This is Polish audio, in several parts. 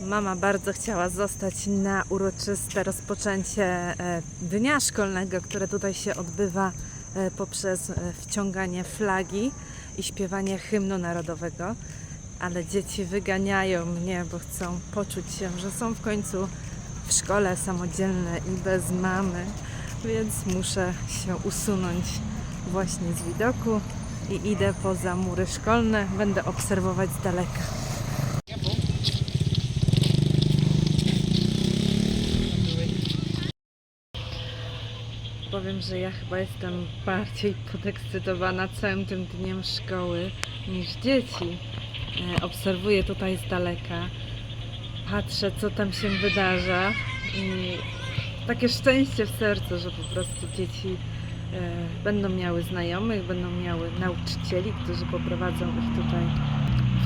Mama bardzo chciała zostać na uroczyste rozpoczęcie e, dnia szkolnego, które tutaj się odbywa e, poprzez e, wciąganie flagi i śpiewanie hymnu narodowego. Ale dzieci wyganiają mnie, bo chcą poczuć się, że są w końcu w szkole samodzielne i bez mamy, więc muszę się usunąć właśnie z widoku i idę poza mury szkolne. Będę obserwować z daleka. Powiem, że ja chyba jestem bardziej podekscytowana całym tym dniem szkoły niż dzieci. E, Obserwuję tutaj z daleka, patrzę, co tam się wydarza i takie szczęście w sercu, że po prostu dzieci e, będą miały znajomych, będą miały nauczycieli, którzy poprowadzą ich tutaj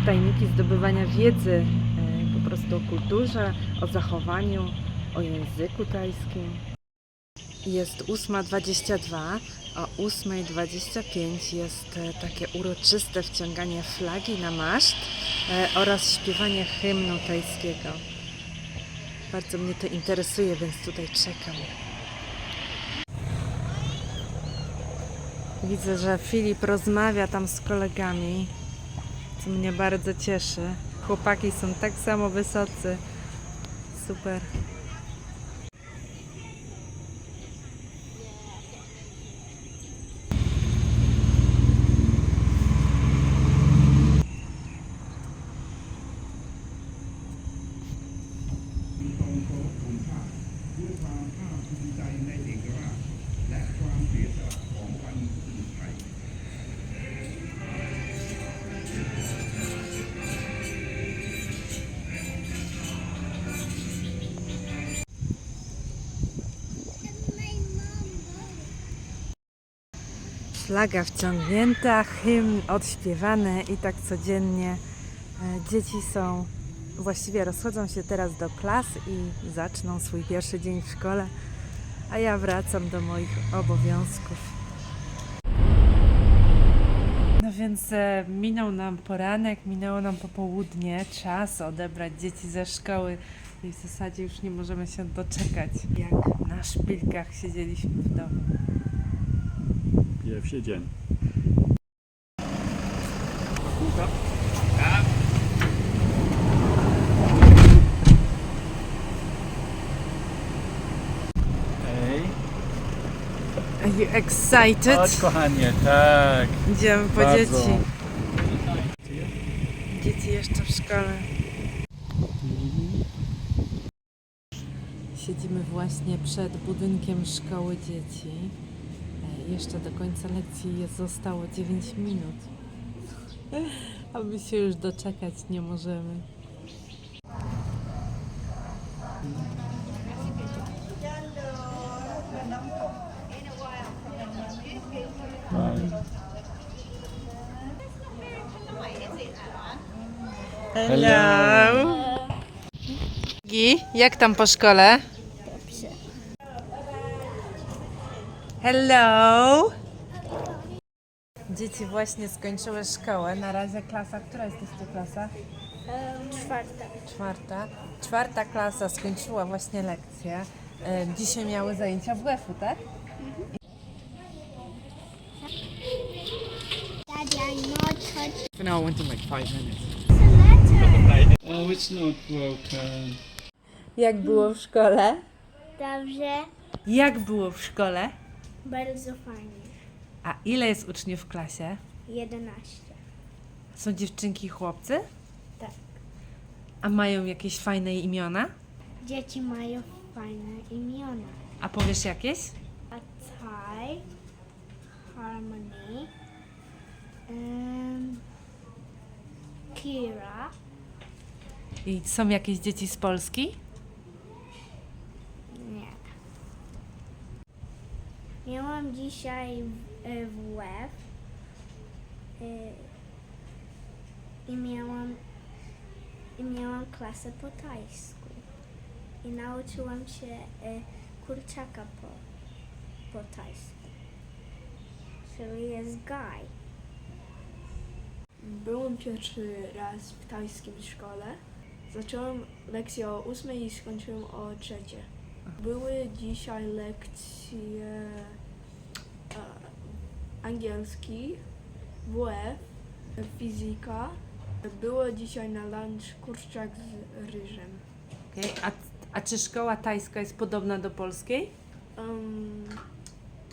w tajniki zdobywania wiedzy e, po prostu o kulturze, o zachowaniu, o języku tajskim. Jest 8.22, o 8.25 jest e, takie uroczyste wciąganie flagi na maszt e, oraz śpiewanie hymnu tajskiego. Bardzo mnie to interesuje, więc tutaj czekam. Widzę, że Filip rozmawia tam z kolegami, co mnie bardzo cieszy. Chłopaki są tak samo wysocy. Super. Flaga wciągnięta, hymn odśpiewany i tak codziennie. E, Dzieci są, właściwie rozchodzą się teraz do klas i zaczną swój pierwszy dzień w szkole, a ja wracam do moich obowiązków. No więc e, minął nam poranek, minęło nam popołudnie, czas odebrać dzieci ze szkoły i w zasadzie już nie możemy się doczekać, jak na szpilkach siedzieliśmy w domu. Pierwszy dzień. Ej, Are you excited? chodź kochanie, tak. Idziemy po Bardzo. dzieci. Dzieci jeszcze w szkole. Siedzimy właśnie przed budynkiem szkoły dzieci. Jeszcze do końca lekcji jest zostało 9 minut. A my się już doczekać nie możemy. Hello. Gi, jak tam po szkole? Hello. Dzieci właśnie skończyły szkołę. Na razie klasa, która jest to klasa? Czwarta. Czwarta. Czwarta klasa skończyła właśnie lekcję. E, Dzisiaj miały zajęcia WF-u, tak? Daddy, not For now, I went in like five minutes. Oh, it's not broken. Jak było w szkole? Dobrze. Jak było w szkole? Bardzo fajnie. A ile jest uczniów w klasie? 11. Są dziewczynki i chłopcy? Tak. A mają jakieś fajne imiona? Dzieci mają fajne imiona. A powiesz jakieś? Atai, Harmony, um, Kira, I są jakieś dzieci z Polski? nie. Miałam dzisiaj e, WF e, i miałam i miałam klasę po tajsku i nauczyłam się e, kurczaka po, po tajsku, czyli jest guy. Byłem pierwszy raz w tajskim szkole. Zacząłem lekcję o 8 i skończyłem o 3. Były dzisiaj lekcje e, angielski, WF, fizyka. Było dzisiaj na lunch kurczak z ryżem. Okej, A, a czy szkoła tajska jest podobna do polskiej? Um,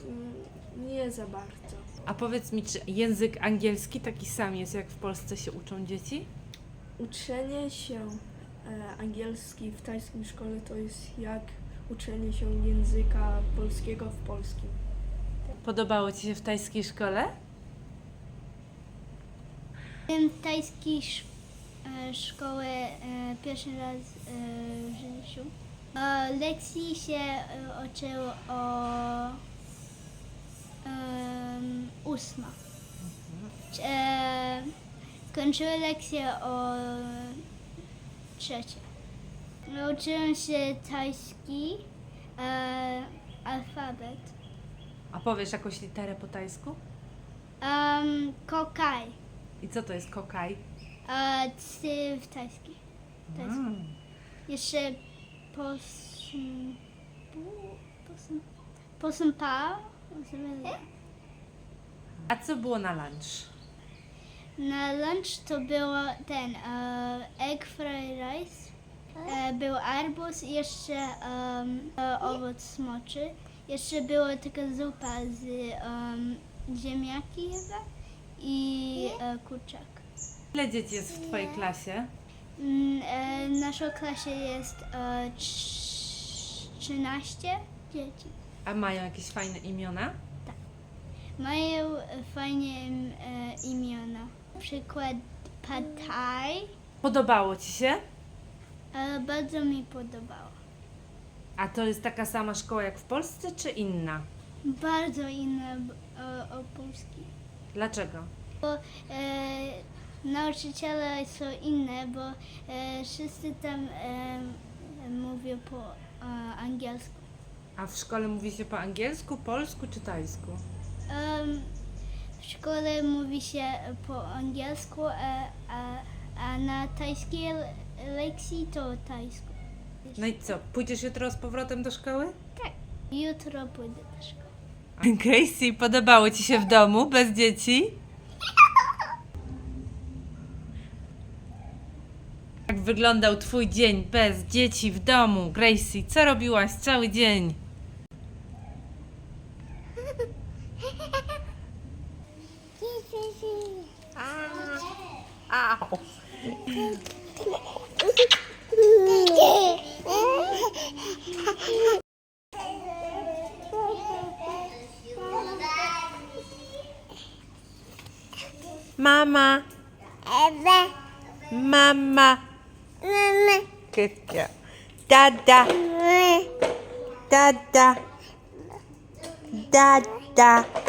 mm, nie za bardzo. A powiedz mi, czy język angielski taki sam jest, jak w Polsce się uczą dzieci? Uczenie się e, angielski w tajskim szkole to jest jak uczenie się języka polskiego w polskim. Podobało Ci się w tajskiej szkole? Byłem w tajskiej sz- e, e, pierwszy raz e, w życiu. E, lekcji się e, o em, ósma. E, skończyłem lekcję o trzecie. Nauczyłem się tajski e, alfabet. A powiesz jakąś literę po tajsku? Um, kokaj. I co to jest kokaj? E, ty w tajski. tajski. Mm. Jeszcze posm... posm... posmpa. A co było na lunch? Na lunch to było ten e, egg fried rice. E, był arbuz i jeszcze em, e, owoc smoczy. Jeszcze była taka zupa z em, ziemniaki chyba i e, kurczak. Ile dzieci jest w Twojej klasie? Mm, e, W naszej klasie jest e, trz- 13 dzieci. A mają jakieś fajne imiona? Mają e, fajnie e, imiona. Na przykład Pad Thai. Podobało Ci się? E, bardzo mi podobało. A to jest taka sama szkoła jak w Polsce, czy inna? Bardzo inne b- o, o polski. Dlaczego? Bo e, nauczyciele są inne, bo e, wszyscy tam e, mówią po e, angielsku. A w szkole mówi się po angielsku, polsku czy tajsku? Em, w szkole mówi się po angielsku, a, a, a na tajskiej le- lekcji to tajsku. No i co, pójdziesz jutro z powrotem do szkoły? Jutro pójdę do szkoły. Casey, podobało Ci się w domu bez dzieci? Jak wyglądał Twój dzień bez dzieci w domu? Gracie, co robiłaś cały dzień? Mama. Mama. Good girl. Dada. Dada. Dada.